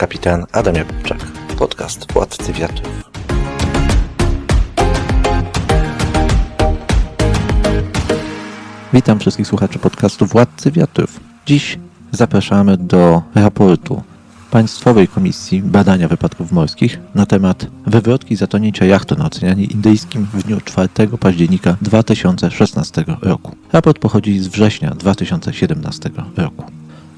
kapitan Adam Jakubczak. Podcast Władcy Wiatrów. Witam wszystkich słuchaczy podcastu Władcy Wiatrów. Dziś zapraszamy do raportu Państwowej Komisji Badania Wypadków Morskich na temat wywrotki zatonięcia jachtu na Oceanie Indyjskim w dniu 4 października 2016 roku. Raport pochodzi z września 2017 roku.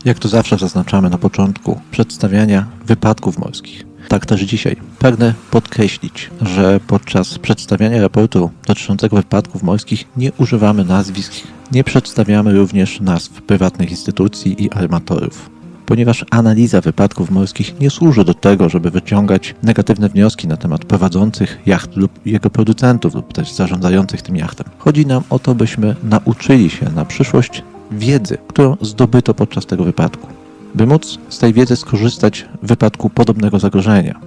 Jak to zawsze zaznaczamy na początku przedstawiania wypadków morskich. Tak też dzisiaj. Pragnę podkreślić, że podczas przedstawiania raportu dotyczącego wypadków morskich nie używamy nazwisk, nie przedstawiamy również nazw prywatnych instytucji i armatorów. Ponieważ analiza wypadków morskich nie służy do tego, żeby wyciągać negatywne wnioski na temat prowadzących jacht lub jego producentów lub też zarządzających tym jachtem. Chodzi nam o to, byśmy nauczyli się na przyszłość wiedzy, którą zdobyto podczas tego wypadku, by móc z tej wiedzy skorzystać w wypadku podobnego zagrożenia.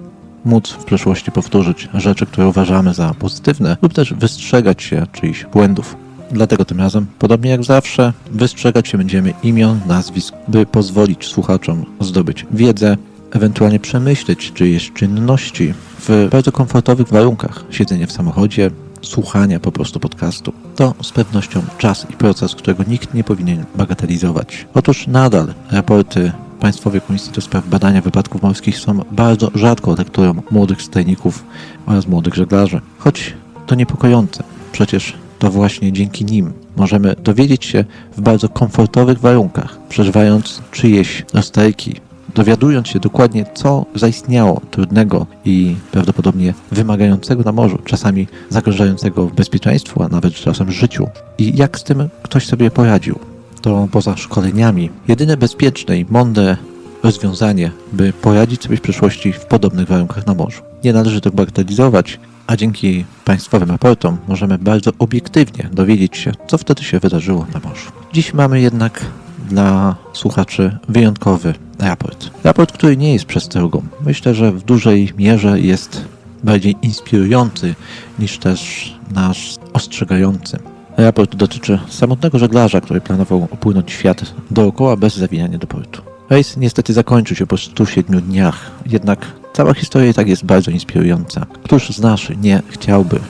Móc w przyszłości powtórzyć rzeczy, które uważamy za pozytywne, lub też wystrzegać się czyichś błędów. Dlatego tym razem, podobnie jak zawsze, wystrzegać się będziemy imion, nazwisk, by pozwolić słuchaczom zdobyć wiedzę, ewentualnie przemyśleć czyjeś czynności w bardzo komfortowych warunkach. Siedzenie w samochodzie, słuchania po prostu podcastu. To z pewnością czas i proces, którego nikt nie powinien bagatelizować. Otóż nadal raporty Państwowej Komisji do Spraw Badania Wypadków Morskich są bardzo rzadką lekturą młodych stajników oraz młodych żeglarzy. Choć to niepokojące. Przecież to właśnie dzięki nim możemy dowiedzieć się w bardzo komfortowych warunkach, przeżywając czyjeś rozterki, dowiadując się dokładnie, co zaistniało trudnego i prawdopodobnie wymagającego na morzu, czasami zagrażającego bezpieczeństwu, a nawet czasem życiu, i jak z tym ktoś sobie poradził. To poza szkoleniami jedyne bezpieczne i mądre rozwiązanie, by poradzić sobie w przyszłości w podobnych warunkach na morzu. Nie należy tego bagatelizować, a dzięki państwowym raportom możemy bardzo obiektywnie dowiedzieć się, co wtedy się wydarzyło na morzu. Dziś mamy jednak dla słuchaczy wyjątkowy raport. Raport, który nie jest przestrogą. Myślę, że w dużej mierze jest bardziej inspirujący niż też nasz ostrzegający. Raport dotyczy samotnego żeglarza, który planował opłynąć świat dookoła bez zawijania do portu. Rejs niestety zakończył się po 107 dniach, jednak cała historia i tak jest bardzo inspirująca. Któż z nas nie chciałby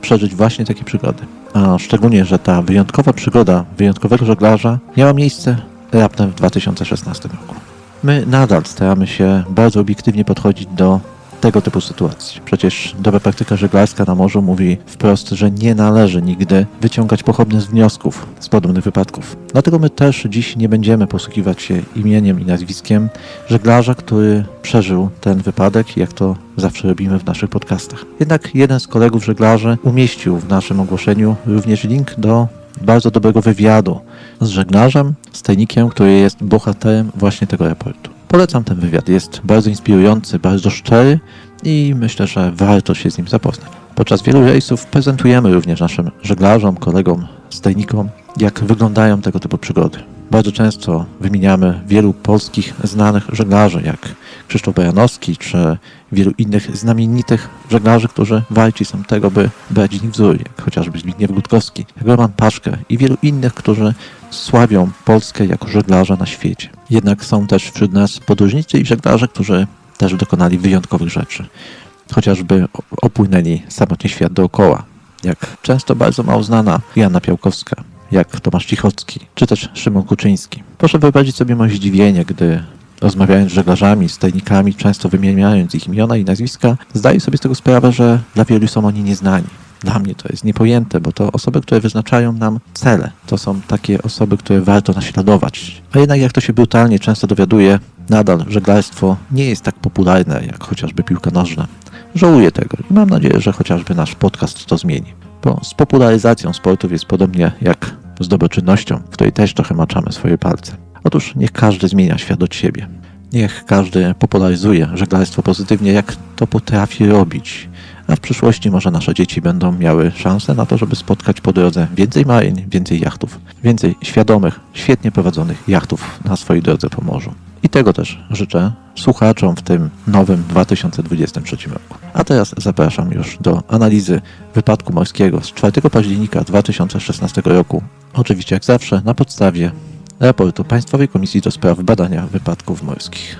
przeżyć właśnie takie przygody? A szczególnie, że ta wyjątkowa przygoda wyjątkowego żeglarza miała miejsce raptem w 2016 roku. My nadal staramy się bardzo obiektywnie podchodzić do tego typu sytuacji. Przecież dobra praktyka żeglarska na morzu mówi wprost, że nie należy nigdy wyciągać pochopnych wniosków z podobnych wypadków. Dlatego my też dziś nie będziemy posługiwać się imieniem i nazwiskiem żeglarza, który przeżył ten wypadek, jak to zawsze robimy w naszych podcastach. Jednak jeden z kolegów żeglarzy umieścił w naszym ogłoszeniu również link do bardzo dobrego wywiadu z żeglarzem, z tajnikiem, który jest bohaterem właśnie tego raportu. Polecam ten wywiad, jest bardzo inspirujący, bardzo szczery i myślę, że warto się z nim zapoznać. Podczas wielu rejsów prezentujemy również naszym żeglarzom, kolegom, stajnikom, jak wyglądają tego typu przygody. Bardzo często wymieniamy wielu polskich znanych żeglarzy, jak Krzysztof Bajanowski, czy wielu innych znamienitych żeglarzy, którzy walczy są tego, by brać z nich wzór, jak chociażby Zbigniew Gutkowski, jak Roman Paszkę i wielu innych, którzy sławią Polskę jako żeglarza na świecie. Jednak są też wśród nas podróżnicy i żeglarze, którzy też dokonali wyjątkowych rzeczy. Chociażby opłynęli samotnie świat dookoła, jak często bardzo mało znana Jana Piałkowska, jak Tomasz Cichocki, czy też Szymon Kuczyński. Proszę wyobrazić sobie moje zdziwienie, gdy rozmawiając z żeglarzami, z tajnikami, często wymieniając ich imiona i nazwiska, zdaję sobie z tego sprawę, że dla wielu są oni nieznani. Dla mnie to jest niepojęte, bo to osoby, które wyznaczają nam cele. To są takie osoby, które warto naśladować. A jednak, jak to się brutalnie często dowiaduje, nadal żeglarstwo nie jest tak popularne jak chociażby piłka nożna. Żałuję tego i mam nadzieję, że chociażby nasz podcast to zmieni. Bo z popularyzacją sportów jest podobnie jak z dobroczynnością, w której też trochę maczamy swoje palce. Otóż niech każdy zmienia świat od siebie. Niech każdy popularyzuje żeglarstwo pozytywnie, jak to potrafi robić. A w przyszłości może nasze dzieci będą miały szansę na to, żeby spotkać po drodze więcej maryn, więcej jachtów, więcej świadomych, świetnie prowadzonych jachtów na swojej drodze po morzu. I tego też życzę słuchaczom w tym nowym 2023 roku. A teraz zapraszam już do analizy wypadku morskiego z 4 października 2016 roku. Oczywiście jak zawsze na podstawie raportu Państwowej Komisji do Spraw Badania Wypadków Morskich.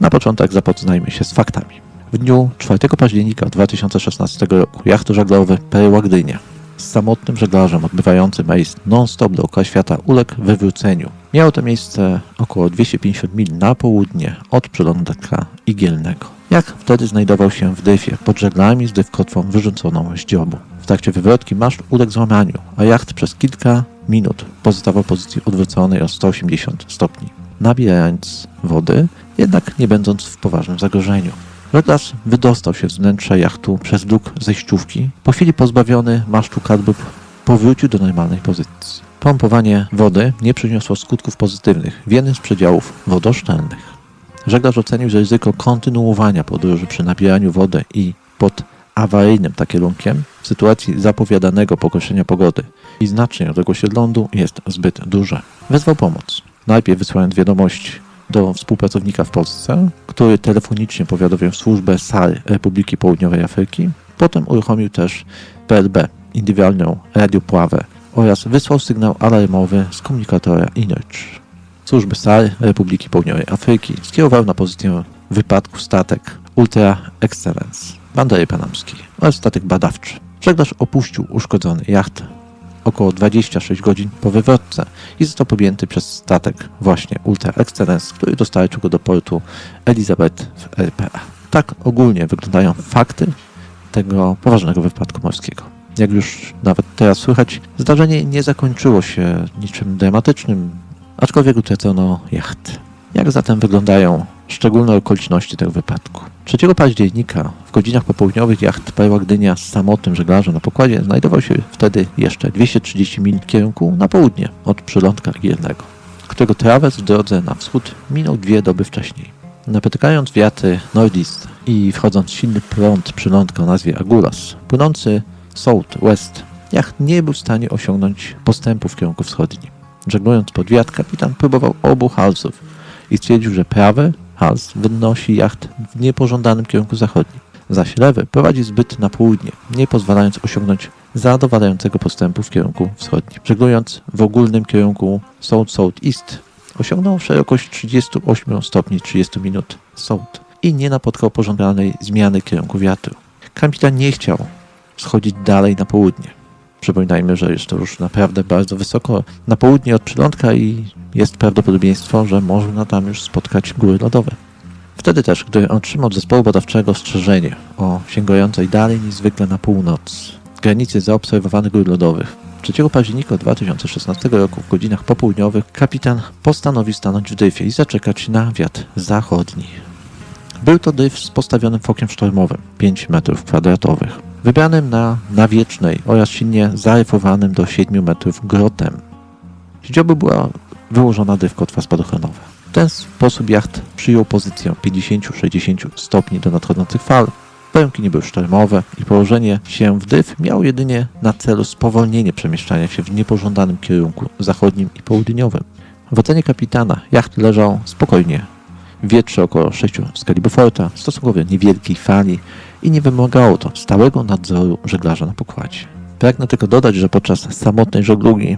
Na początek zapoznajmy się z faktami. W dniu 4 października 2016 roku jacht żaglowy Perła Gdynia samotnym żeglarzem odbywającym rejs non-stop dookoła świata uległ wywróceniu. Miało to miejsce około 250 mil na południe od przylądka Igielnego. Jak wtedy znajdował się w dryfie pod żeglami z dywkotwą wyrzuconą z dziobu. W trakcie wywrotki maszt uległ złamaniu, a jacht przez kilka minut pozostawał w pozycji odwróconej o 180 stopni, nabierając wody, jednak nie będąc w poważnym zagrożeniu. Żeglarz wydostał się z wnętrza jachtu przez dług zejściówki. Po chwili pozbawiony masztu kadłub powrócił do normalnej pozycji. Pompowanie wody nie przyniosło skutków pozytywnych w jednym z przedziałów wodoszczelnych. Żeglarz ocenił, że ryzyko kontynuowania podróży przy nabieraniu wody i pod awaryjnym takierunkiem w sytuacji zapowiadanego pogorszenia pogody i znacznej odległości od lądu jest zbyt duże. Wezwał pomoc. Najpierw wysłając wiadomość do współpracownika w Polsce, który telefonicznie powiadomił służbę SAR Republiki Południowej Afryki. Potem uruchomił też PLB, indywidualną radiopławę oraz wysłał sygnał alarmowy z komunikatora INERCH. Służby SAR Republiki Południowej Afryki skierowały na pozycję wypadku statek Ultra Excellence bandery panamskiej oraz statek badawczy. Żeglarz opuścił uszkodzony jacht około 26 godzin po wywrotce i został podjęty przez statek właśnie Ultra Excellence, który dostarczył go do portu Elizabeth w RPA. Tak ogólnie wyglądają fakty tego poważnego wypadku morskiego. Jak już nawet teraz słychać, zdarzenie nie zakończyło się niczym dramatycznym, aczkolwiek utracono jacht. Jak zatem wyglądają szczególne okoliczności tego wypadku? 3 października w godzinach popołudniowych jacht Perła Gdynia z samotnym żeglarzem na pokładzie znajdował się wtedy jeszcze 230 mil w kierunku na południe od przylądka Gielnego, którego trawers w drodze na wschód minął dwie doby wcześniej. Napotykając wiatry nordist i wchodząc w silny prąd przylądka o nazwie Agulas, płynący south-west, jacht nie był w stanie osiągnąć postępu w kierunku wschodnim. Żeglując pod wiatr, kapitan próbował obu halsów i stwierdził, że prawy hals wynosi jacht w niepożądanym kierunku zachodnim, zaś lewy prowadzi zbyt na południe, nie pozwalając osiągnąć zadowalającego postępu w kierunku wschodnim. Żeglując w ogólnym kierunku south-southeast, osiągnął szerokość 38 stopni 30 minut south i nie napotkał pożądanej zmiany kierunku wiatru. Kapitan nie chciał schodzić dalej na południe. Przypominajmy, że jest to już naprawdę bardzo wysoko na południe od przylądka i jest prawdopodobieństwo, że można tam już spotkać góry lodowe. Wtedy też, gdy otrzymał od zespołu badawczego ostrzeżenie o sięgającej dalej niż zwykle na północ granicy zaobserwowanych gór lodowych, 3 października 2016 roku w godzinach popołudniowych kapitan postanowił stanąć w dryfie i zaczekać na wiatr zachodni. Był to dryf z postawionym fokiem sztormowym 5 metrów kwadratowych, wybranym na nawiecznej oraz silnie zaryfowanym do 7 metrów grotem. Z była wyłożona dywkotwa spadochronowa. W ten sposób jacht przyjął pozycję 50-60 stopni do nadchodzących fal. Warunki nie były sztormowe i położenie się w dyw miało jedynie na celu spowolnienie przemieszczania się w niepożądanym kierunku zachodnim i południowym. W ocenie kapitana jacht leżał spokojnie wietrze około 6 skali Beauforta, stosunkowo niewielkiej fali i nie wymagało to stałego nadzoru żeglarza na pokładzie. Pragnę tylko dodać, że podczas samotnej żeglugi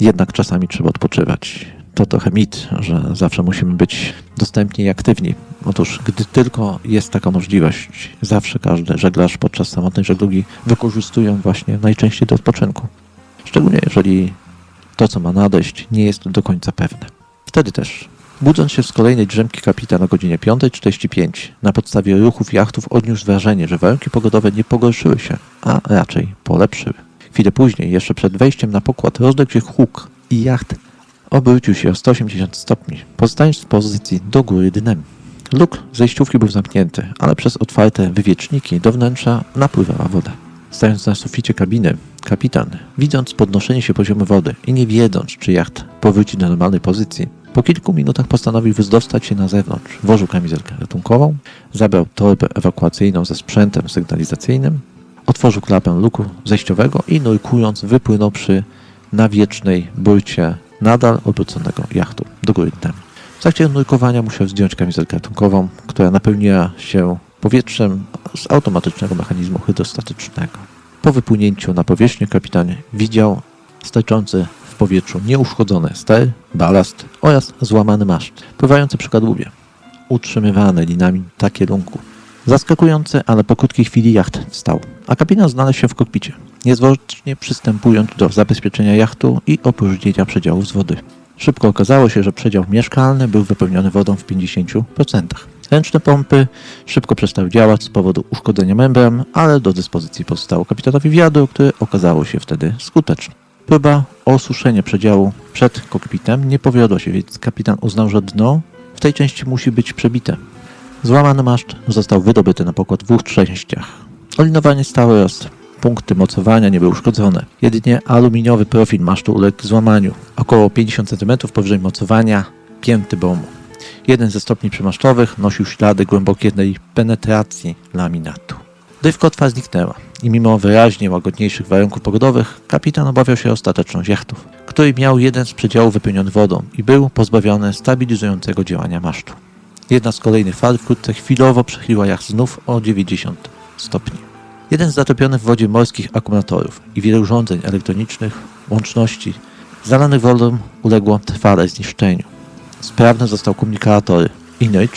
jednak czasami trzeba odpoczywać. To trochę mit, że zawsze musimy być dostępni i aktywni. Otóż, gdy tylko jest taka możliwość, zawsze każdy żeglarz podczas samotnej żeglugi wykorzystuje ją właśnie najczęściej do odpoczynku. Szczególnie jeżeli to, co ma nadejść, nie jest do końca pewne. Wtedy też, budząc się z kolejnej drzemki kapitan o godzinie 5.45, na podstawie ruchów jachtów odniósł wrażenie, że warunki pogodowe nie pogorszyły się, a raczej polepszyły. Chwilę później, jeszcze przed wejściem na pokład, rozległ się huk i jacht obrócił się o 180 stopni, pozostając w pozycji do góry dnem. Luk zejściówki był zamknięty, ale przez otwarte wywieczniki do wnętrza napływała woda. Stając na suficie kabiny, kapitan, widząc podnoszenie się poziomu wody i nie wiedząc, czy jacht powróci do normalnej pozycji, po kilku minutach postanowił wydostać się na zewnątrz. Włożył kamizelkę ratunkową, zabrał torbę ewakuacyjną ze sprzętem sygnalizacyjnym, otworzył klapę luku zejściowego i nurkując wypłynął przy nawiecznej burcie nadal obróconego jachtu do góry dnem. W trakcie nurkowania musiał zdjąć kamizelkę ratunkową, która napełniła się powietrzem z automatycznego mechanizmu hydrostatycznego. Po wypłynięciu na powierzchnię kapitan widział sterczący powietrzu nieuszkodzony ster, balast oraz złamany maszt, pływający przy kadłubie. utrzymywane linami tak kierunku. Zaskakujące, ale po krótkiej chwili jacht wstał, a kapitan znalazł się w kokpicie, niezwłocznie przystępując do zabezpieczenia jachtu i opróżnienia przedziałów z wody. Szybko okazało się, że przedział mieszkalny był wypełniony wodą w 50%. Ręczne pompy szybko przestały działać z powodu uszkodzenia membran, ale do dyspozycji pozostało kapitanowi wiadro, które okazało się wtedy skuteczne. Próba osuszenia przedziału przed kokpitem nie powiodła się, więc kapitan uznał, że dno w tej części musi być przebite. Złamany maszt został wydobyty na pokład w dwóch częściach. Olinowanie stałe oraz punkty mocowania nie były uszkodzone. Jedynie aluminiowy profil masztu uległ złamaniu. Około 50 cm powyżej mocowania pięty bomu. Jeden ze stopni przemasztowych nosił ślady głębokiej penetracji laminatu. Gdy kotwa zniknęła i mimo wyraźnie łagodniejszych warunków pogodowych, kapitan obawiał się ostateczność jachtów, który miał jeden z przedziałów wypełniony wodą i był pozbawiony stabilizującego działania masztu. Jedna z kolejnych fal wkrótce chwilowo przechyliła jacht znów o 90 stopni. Jeden z zatopionych w wodzie morskich akumulatorów i wiele urządzeń elektronicznych, łączności, zalanych wodą uległo trwale zniszczeniu. Sprawny został komunikator Inuit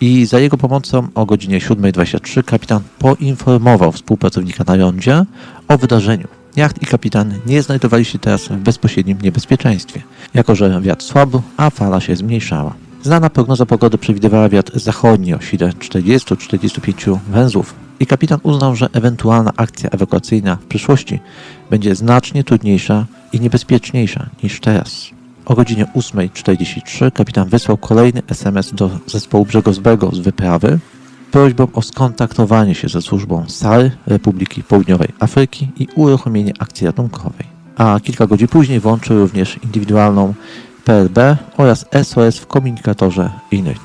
i za jego pomocą o godzinie 7.23 kapitan poinformował współpracownika na rondzie o wydarzeniu. Jacht i kapitan nie znajdowali się teraz w bezpośrednim niebezpieczeństwie, jako że wiatr słabł, a fala się zmniejszała. Znana prognoza pogody przewidywała wiatr zachodni o sile 40-45 węzłów i kapitan uznał, że ewentualna akcja ewakuacyjna w przyszłości będzie znacznie trudniejsza i niebezpieczniejsza niż teraz. O godzinie 8.43 kapitan wysłał kolejny SMS do zespołu brzegowego z wyprawy prośbą o skontaktowanie się ze służbą SAR Republiki Południowej Afryki i uruchomienie akcji ratunkowej. A kilka godzin później włączył również indywidualną PLB oraz SOS w komunikatorze Inuit.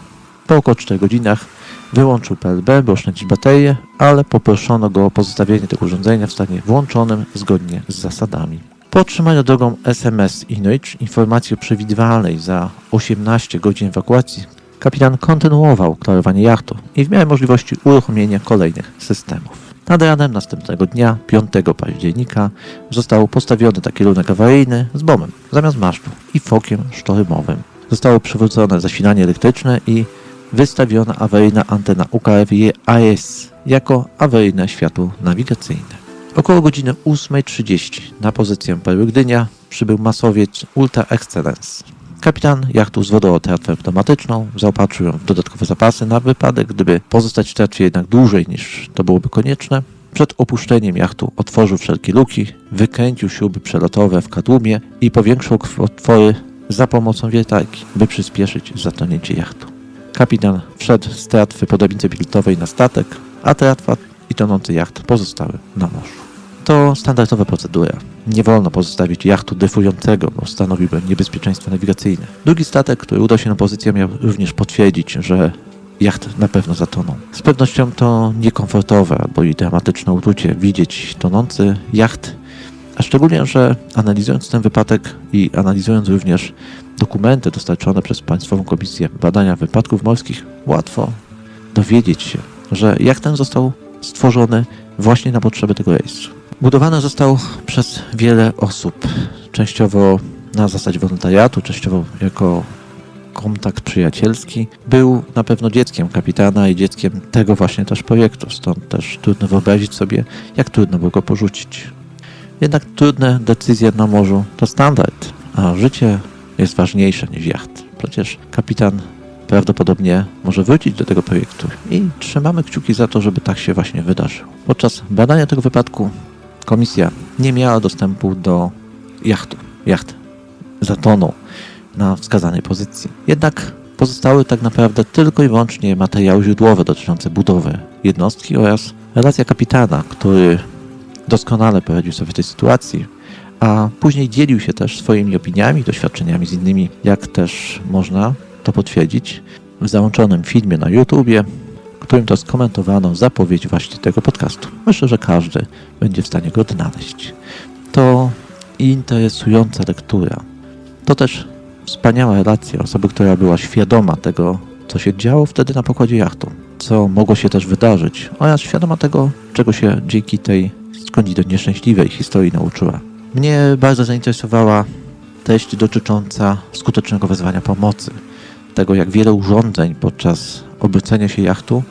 Po około 4 godzinach wyłączył PLB, by oszczędzić baterię, ale poproszono go o pozostawienie tego urządzenia w stanie włączonym zgodnie z zasadami. Po otrzymaniu drogą SMS Inuit informacji o przewidywalnej za 18 godzin ewakuacji, kapitan kontynuował klarowanie jachtu i w miarę możliwości uruchomienia kolejnych systemów. Nad ranem następnego dnia, 5 października, został postawiony taki kierunek awaryjny z bomem zamiast masztu i fokiem sztormowym. Zostało przywrócone zasilanie elektryczne i wystawiona awaryjna antena UKF-AS jako awaryjne światło nawigacyjne. Około godziny 8.30 na pozycję Perły Gdynia przybył masowiec Ultra Excellence. Kapitan jachtu z wodootratwą automatyczną zaopatrzył ją w dodatkowe zapasy na wypadek, gdyby pozostać w tratwie jednak dłużej niż to byłoby konieczne. Przed opuszczeniem jachtu otworzył wszelkie luki, wykręcił śruby przelotowe w kadłubie i powiększył otwory za pomocą wiertarki, by przyspieszyć zatonięcie jachtu. Kapitan wszedł z tratwy po drabince pilotowej na statek, a tratwa i tonący jacht pozostały na morzu. To standardowa procedura. Nie wolno pozostawić jachtu dryfującego, bo stanowiłby niebezpieczeństwo nawigacyjne. Drugi statek, który udał się na pozycję, miał również potwierdzić, że jacht na pewno zatonął. Z pewnością to niekomfortowe albo i dramatyczne uczucie widzieć tonący jacht, a szczególnie, że analizując ten wypadek i analizując również dokumenty dostarczone przez Państwową Komisję Badania Wypadków Morskich, łatwo dowiedzieć się, że jacht ten został stworzony właśnie na potrzeby tego rejsu. Budowany został przez wiele osób, częściowo na zasadzie wolontariatu, częściowo jako kontakt przyjacielski. Był na pewno dzieckiem kapitana i dzieckiem tego właśnie też projektu, stąd też trudno wyobrazić sobie, jak trudno było go porzucić. Jednak trudne decyzje na morzu to standard, a życie jest ważniejsze niż jacht. Przecież kapitan prawdopodobnie może wrócić do tego projektu i trzymamy kciuki za to, żeby tak się właśnie wydarzyło. Podczas badania tego wypadku komisja nie miała dostępu do jachtu. Jacht zatonął na wskazanej pozycji. Jednak pozostały tak naprawdę tylko i wyłącznie materiały źródłowe dotyczące budowy jednostki oraz relacja kapitana, który doskonale poradził sobie w tej sytuacji, a później dzielił się też swoimi opiniami, doświadczeniami z innymi, jak też można to potwierdzić w załączonym filmie na YouTubie, w którym to skomentowano zapowiedź właśnie tego podcastu. Myślę, że każdy będzie w stanie go odnaleźć. To interesująca lektura. To też wspaniała relacja osoby, która była świadoma tego, co się działo wtedy na pokładzie jachtu, co mogło się też wydarzyć, oraz świadoma tego, czego się dzięki tej skądinąd nieszczęśliwej historii nauczyła. Mnie bardzo zainteresowała treść dotycząca skutecznego wezwania pomocy tego, jak wiele urządzeń podczas obrócenia się jachtu,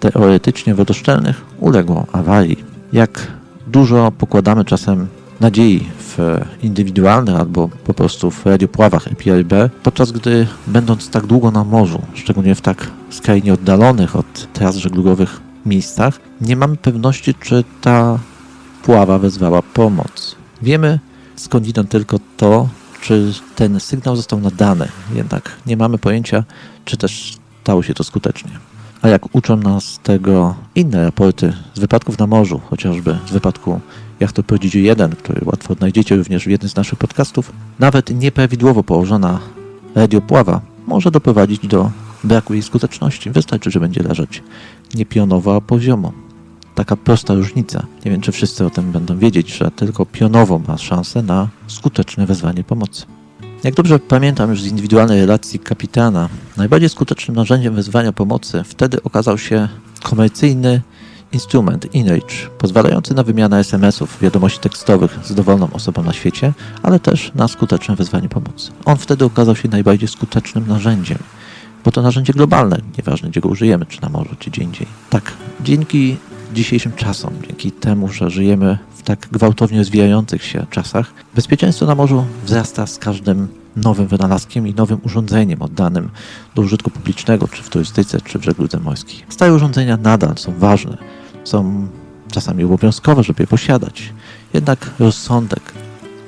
teoretycznie wodoszczelnych, uległo awarii. Jak dużo pokładamy czasem nadziei w indywidualnych albo po prostu w radiopławach EPRB, podczas gdy będąc tak długo na morzu, szczególnie w tak skrajnie oddalonych od tras żeglugowych miejscach, nie mamy pewności, czy ta pława wezwała pomoc. Wiemy skądinąd tylko to, czy ten sygnał został nadany, jednak nie mamy pojęcia, czy też stało się to skutecznie. A jak uczą nas tego inne raporty z wypadków na morzu, chociażby z wypadku jachtu Prodigy 1, który łatwo odnajdziecie również w jednym z naszych podcastów, nawet nieprawidłowo położona radiopława może doprowadzić do braku jej skuteczności. Wystarczy, że będzie leżeć nie pionowo, a poziomo. Taka prosta różnica. Nie wiem, czy wszyscy o tym będą wiedzieć, że tylko pionowo ma szansę na skuteczne wezwanie pomocy. Jak dobrze pamiętam już z indywidualnej relacji kapitana, najbardziej skutecznym narzędziem wezwania pomocy wtedy okazał się komercyjny instrument InReach, pozwalający na wymianę SMS-ów, wiadomości tekstowych z dowolną osobą na świecie, ale też na skuteczne wezwanie pomocy. On wtedy okazał się najbardziej skutecznym narzędziem, bo to narzędzie globalne, nieważne gdzie go użyjemy, czy na morzu, czy gdzie indziej. Tak, dzięki dzisiejszym czasom, dzięki temu, że żyjemy w tak gwałtownie rozwijających się czasach, bezpieczeństwo na morzu wzrasta z każdym nowym wynalazkiem i nowym urządzeniem oddanym do użytku publicznego, czy w turystyce, czy w żegludze morskiej. Stare urządzenia nadal są ważne, są czasami obowiązkowe, żeby je posiadać. Jednak rozsądek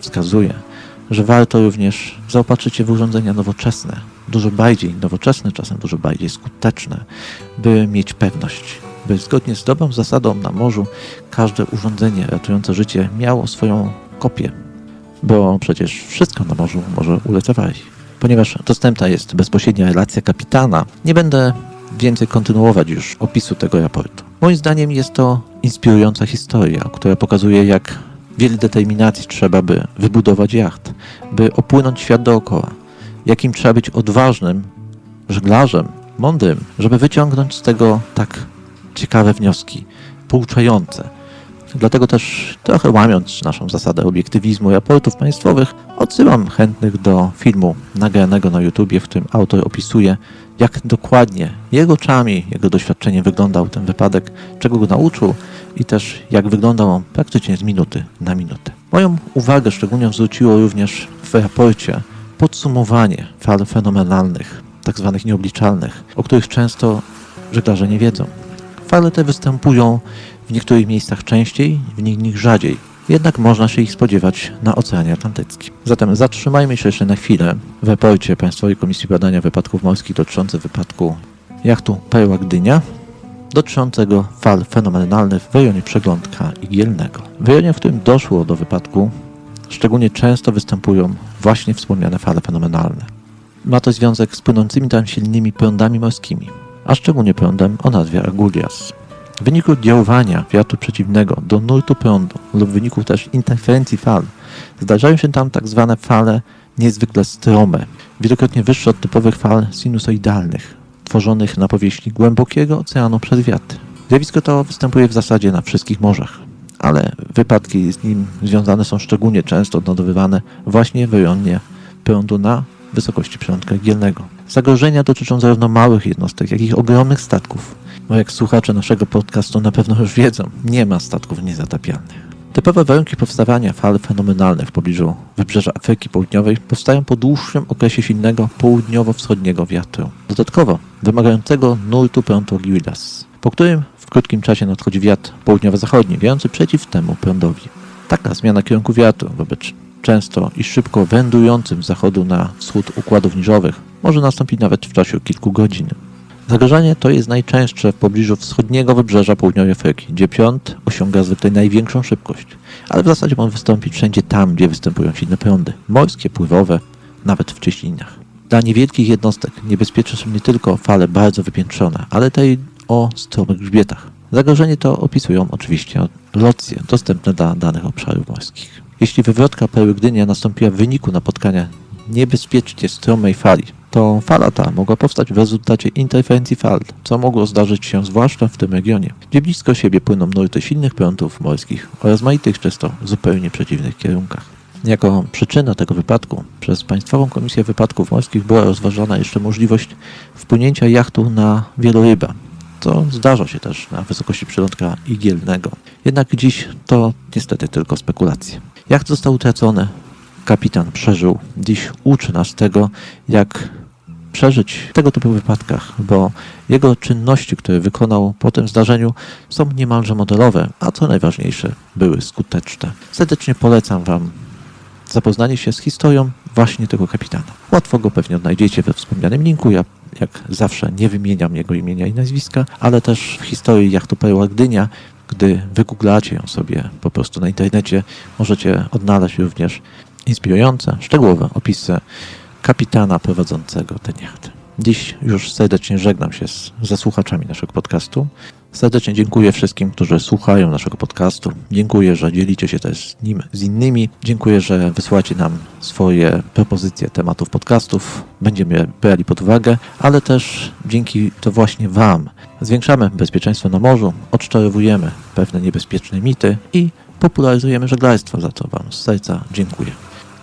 wskazuje, że warto również zaopatrzyć się w urządzenia nowoczesne, dużo bardziej nowoczesne, czasem dużo bardziej skuteczne, by mieć pewność, by zgodnie z dobrą zasadą na morzu każde urządzenie ratujące życie miało swoją kopię, bo przecież wszystko na morzu może ulec awarii. Ponieważ dostępna jest bezpośrednia relacja kapitana, nie będę więcej kontynuować już opisu tego raportu. Moim zdaniem jest to inspirująca historia, która pokazuje, jak wiele determinacji trzeba, by wybudować jacht, by opłynąć świat dookoła. Jakim trzeba być odważnym żeglarzem, mądrym, żeby wyciągnąć z tego tak ciekawe wnioski, pouczające. Dlatego też, trochę łamiąc naszą zasadę obiektywizmu raportów państwowych, odsyłam chętnych do filmu nagranego na YouTubie, w którym autor opisuje, jak dokładnie jego oczami, jego doświadczeniem wyglądał ten wypadek, czego go nauczył i też jak wyglądał on praktycznie z minuty na minutę. Moją uwagę szczególnie zwróciło również w raporcie podsumowanie fal fenomenalnych, tak zwanych nieobliczalnych, o których często żeglarze nie wiedzą. Fale te występują w niektórych miejscach częściej, w innych rzadziej. Jednak można się ich spodziewać na Oceanie Atlantyckim. Zatem zatrzymajmy się jeszcze na chwilę w raporcie Państwowej Komisji Badania Wypadków Morskich dotyczącym wypadku jachtu Perła Gdynia, dotyczącego fal fenomenalnych w rejonie Przeglądka Igielnego. W rejonie, w którym doszło do wypadku, szczególnie często występują właśnie wspomniane fale fenomenalne. Ma to związek z płynącymi tam silnymi prądami morskimi, a szczególnie prądem o nazwie Agulhas. W wyniku oddziaływania wiatru przeciwnego do nurtu prądu lub w wyniku też interferencji fal zdarzają się tam tak zwane fale niezwykle strome, wielokrotnie wyższe od typowych fal sinusoidalnych, tworzonych na powierzchni głębokiego oceanu przez wiatr. Zjawisko to występuje w zasadzie na wszystkich morzach, ale wypadki z nim związane są szczególnie często odnotowywane właśnie w rejonie prądu na wysokości przylądka gielnego. Zagrożenia dotyczą zarówno małych jednostek, jak i ogromnych statków. Bo jak słuchacze naszego podcastu na pewno już wiedzą, nie ma statków niezatapialnych. Typowe warunki powstawania fal fenomenalnych w pobliżu wybrzeża Afryki Południowej powstają po dłuższym okresie silnego południowo-wschodniego wiatru. Dodatkowo wymagającego nurtu prądu Aguilas, po którym w krótkim czasie nadchodzi wiatr południowo-zachodni, wiejący przeciw temu prądowi. Taka zmiana kierunku wiatru wobec często i szybko wędrującym z zachodu na wschód układów niżowych może nastąpić nawet w czasie kilku godzin. Zagrożenie to jest najczęstsze w pobliżu wschodniego wybrzeża południowej Afryki, gdzie prąd osiąga zwykle największą szybkość, ale w zasadzie może wystąpić wszędzie tam, gdzie występują silne prądy, morskie, pływowe, nawet w cieśninach. Dla niewielkich jednostek niebezpieczne są nie tylko fale bardzo wypiętrzone, ale też o stromych grzbietach. Zagrożenie to opisują oczywiście locje dostępne dla danych obszarów morskich. Jeśli wywrotka perły Gdynia nastąpiła w wyniku napotkania niebezpiecznie stromej fali, to fala ta mogła powstać w rezultacie interferencji fal, co mogło zdarzyć się zwłaszcza w tym regionie, gdzie blisko siebie płyną nurty silnych prądów morskich o rozmaitych, często zupełnie przeciwnych kierunkach. Jako przyczyna tego wypadku przez Państwową Komisję Wypadków Morskich była rozważana jeszcze możliwość wpłynięcia jachtu na wielorybę. To zdarza się też na wysokości przylądka igielnego. Jednak dziś to niestety tylko spekulacje. Jacht został utracony, kapitan przeżył. Dziś uczy nas tego, jak przeżyć w tego typu wypadkach, bo jego czynności, które wykonał po tym zdarzeniu, są niemalże modelowe, a co najważniejsze, były skuteczne. Serdecznie polecam Wam zapoznanie się z historią właśnie tego kapitana. Łatwo go pewnie odnajdziecie we wspomnianym linku. Ja, jak zawsze, nie wymieniam jego imienia i nazwiska, ale też w historii jachtu Perła Gdynia, gdy wygooglacie ją sobie po prostu na internecie, możecie odnaleźć również inspirujące, szczegółowe opisy kapitana prowadzącego ten jacht. Dziś już serdecznie żegnam się z, ze słuchaczami naszego podcastu. Serdecznie dziękuję wszystkim, którzy słuchają naszego podcastu. Dziękuję, że dzielicie się też z nim z innymi. Dziękuję, że wysyłacie nam swoje propozycje tematów podcastów. Będziemy je brali pod uwagę, ale też dzięki to właśnie Wam zwiększamy bezpieczeństwo na morzu, odczarowujemy pewne niebezpieczne mity i popularyzujemy żeglarstwo. Za to Wam z serca dziękuję.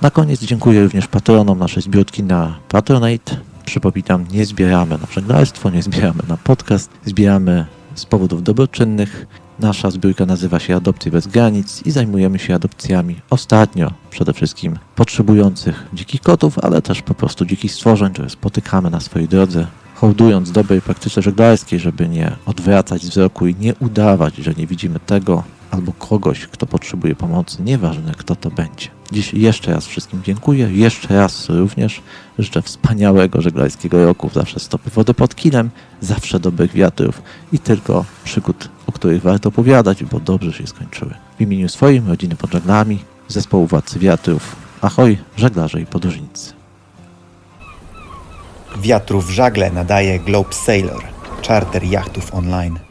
Na koniec dziękuję również patronom naszej zbiórki na Patronate. Przypominam, nie zbieramy na żeglarstwo, nie zbieramy na podcast, zbieramy z powodów dobroczynnych. Nasza zbiórka nazywa się Adopcje bez granic i zajmujemy się adopcjami ostatnio przede wszystkim potrzebujących dzikich kotów, ale też po prostu dzikich stworzeń, które spotykamy na swojej drodze, hołdując dobrej praktyce żeglarskiej, żeby nie odwracać wzroku i nie udawać, że nie widzimy tego albo kogoś, kto potrzebuje pomocy, nieważne kto to będzie. Dziś jeszcze raz wszystkim dziękuję, jeszcze raz również życzę wspaniałego żeglarskiego roku, zawsze stopy wody pod kilem, zawsze dobrych wiatrów i tylko przygód, o których warto opowiadać, bo dobrze się skończyły. W imieniu swoim, rodziny pod żeglami, zespołu Władcy Wiatrów, ahoj, żeglarze i podróżnicy. Wiatrów żagle nadaje Globe Sailor, charter jachtów online.